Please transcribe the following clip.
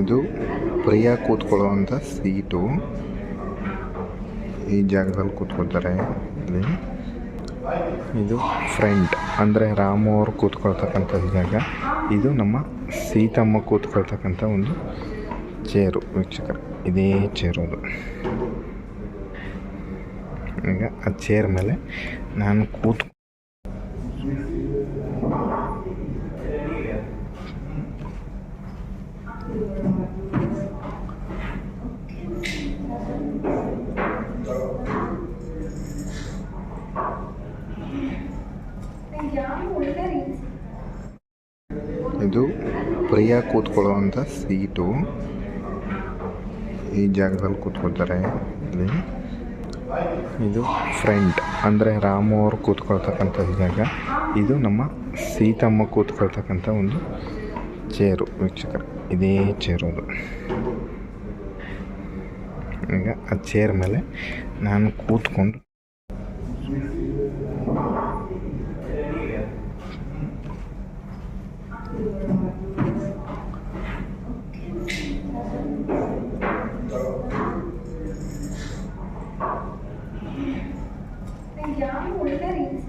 ಇದು ಪ್ರಿಯಾ ಕೂತ್ಕೊಳ್ಳುವಂಥ ಸೀಟು. ಈ ಜಾಗದಲ್ಲಿ ಕೂತ್ಕೊಳ್ತಾರೆ ಇಲ್ಲಿ. ಇದು ಫ್ರಂಟ್. ಅಂದರೆ ರಾಮು ಅವರು ಕೂತ್ಕೊಳ್ತಕ್ಕಂಥ ಜಾಗ. ಇದು ನಮ್ಮ ಸೀತಮ್ಮ ಕೂತ್ಕೊಳ್ತಕ್ಕಂಥ ಒಂದು ಚೇರು ವೀಕ್ಷಕರು. ಇದೇ ಚೇರು ಅದು. ಈಗ ಆ ಚೇರ್ ಮೇಲೆ ನಾನು ಕೂತ್ ಇದು ಪ್ರಿಯಾ ಕೂತ್ಕೊಳ್ಳುವಂಥ ಸೀಟು. ಈ ಜಾಗದಲ್ಲಿ ಕೂತ್ಕೊಳ್ತಾರೆ ಇಲ್ಲಿ. ಇದು ಫ್ರಂಟ್. ಅಂದರೆ ರಾಮು ಅವರು ಕೂತ್ಕೊಳ್ತಕ್ಕಂಥ ಜಾಗ. ಇದು ನಮ್ಮ ಸೀತಮ್ಮ ಕೂತ್ಕೊಳ್ತಕ್ಕಂಥ ಒಂದು ಚೇರು ವೀಕ್ಷಕರು ಇದೇ ಚೇರೋದು ಈಗ ಆ ಚೇರ್ ಮೇಲೆ ನಾನು ಕೂತ್ಕೊಂಡು ಯಾರು ಒಳ್ಳೆ ರೀಲ್ಸ್